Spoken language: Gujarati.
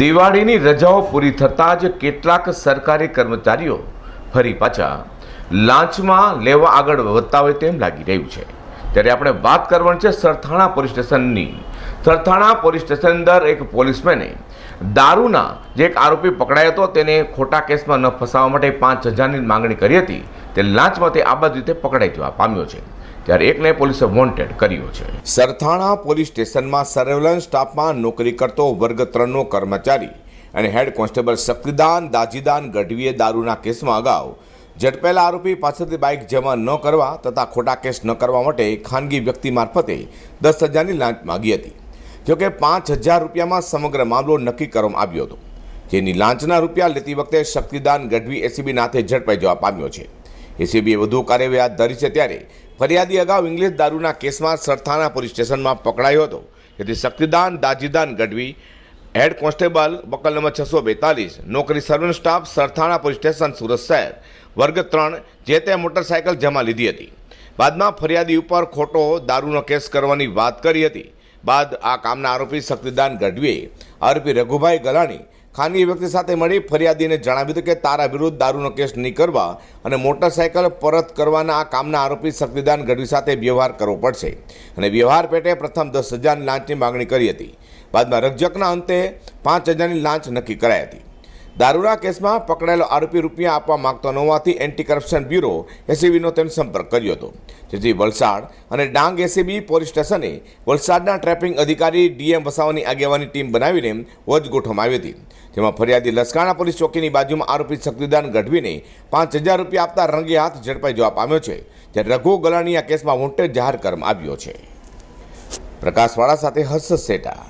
દિવાળીની રજાઓ પૂરી થતાં જ કેટલાક સરકારી કર્મચારીઓ ફરી પાછા લાંચમાં લેવા આગળ વધતા હોય તેમ લાગી રહ્યું છે. ત્યારે આપણે વાત કરવાની છે સરથાણા પોલીસ સ્ટેશનની સરથાણા પોલીસ સ્ટેશન અંદર એક પોલીસમેને દારૂના જે એક આરોપી પકડાયો હતો તેને ખોટા કેસમાં ન ફસાવવા માટે પાંચ હજારની માંગણી કરી હતી. તે લાંચમાં તે આ બાજુ રીતે પકડાઈ જવા પામ્યો છે. ત્યારે એકને પોલીસે વોન્ટેડ કર્યો છે. સરથાણા પોલીસ સ્ટેશનમાં સર્વેલન્સ સ્ટાફમાં નોકરી કરતો વર્ગ ત્રણનો કર્મચારી અને હેડ કોન્સ્ટેબલ શક્તિદાન દાજીદાન ગઢવીએ દારૂના કેસમાં અગાઉ ઝડપેલા આરોપી પાસેથી બાઇક જમા ન કરવા તથા ખોટા કેસ ન કરવા માટે ખાનગી વ્યક્તિ મારફતે દસ હજારની લાંચ માગી હતી. જોકે પાંચ હજાર રૂપિયામાં સમગ્ર મામલો નક્કી કરવામાં આવ્યો હતો. જેની લાંચના રૂપિયા લેતી વખતે શક્તિદાન ગઢવી એસીબી નાથે ઝડપાઈ જવા પામ્યો છે. એસીબીએ વધુ કાર્યવાહી હાથ ધરી છે ત્યારે ફરિયાદી અગાઉ ઇંગ્લિશ દારૂના કેસમાં સરથાણા પોલીસ સ્ટેશનમાં પકડાયો હતો. જેથી Shaktidan Dajidan Gadhvi, head constable buckle number છસો બેતાલીસ, નોકરી surveillance staff Sarthana police station Surat શહેર, વર્ગ ત્રણ, જે તે મોટરસાયકલ જમા લીધી હતી. બાદમાં ફરિયાદી ઉપર ખોટો દારૂનો કેસ કરવાની વાત કરી હતી. બાદ આ કામના આરોપી શક્તિદાન ગઢવીએ આરોપી રઘુભાઈ ગલાણી ખાનગી વ્યક્તિ સાથે મળી ફરિયાદીને જણાવ્યું હતું કે તારા વિરુદ્ધ દારૂનો કેસ નહીં કરવા અને મોટરસાયકલ પરત કરવાના આ કામના આરોપી શક્તિદાન ગઢવી સાથે વ્યવહાર કરવો પડશે. અને વ્યવહાર પેટે પ્રથમ દસ હજારની લાંચની માગણી કરી હતી. બાદમાં રકઝકના અંતે પાંચ હજારની લાંચ નક્કી કરાઈ હતી. દારૂના કેસમાં પકડાયેલો આરોપી રૂપિયા આપવા માંગતો ન હોવાથી એન્ટી કરપ્શન બ્યુરો એસીબીનો તેનો સંપર્ક કર્યો હતો. જેથી વલસાડ અને ડાંગ એસીબી પોલીસ સ્ટેશને વલસાડના ટ્રેપિંગ અધિકારી ડીએમ વસાવાની આગેવાની ટીમ બનાવીને વજ ગોઠવવામાં આવી હતી. જેમાં ફરિયાદી લસકાણા પોલીસ ચોકીની બાજુમાં આરોપી શક્તિદાન ગઢવીને પાંચ હજાર રૂપિયા આપતા રંગે હાથ ઝડપાઈ જવાબ પામ્યો છે ત્યારે રઘુ ગલાણી આ કેસમાં વોન્ટેડ જાહેર કરવામાં આવ્યો છે. પ્રકાશવાળા સાથે હર્ષદ સેટા.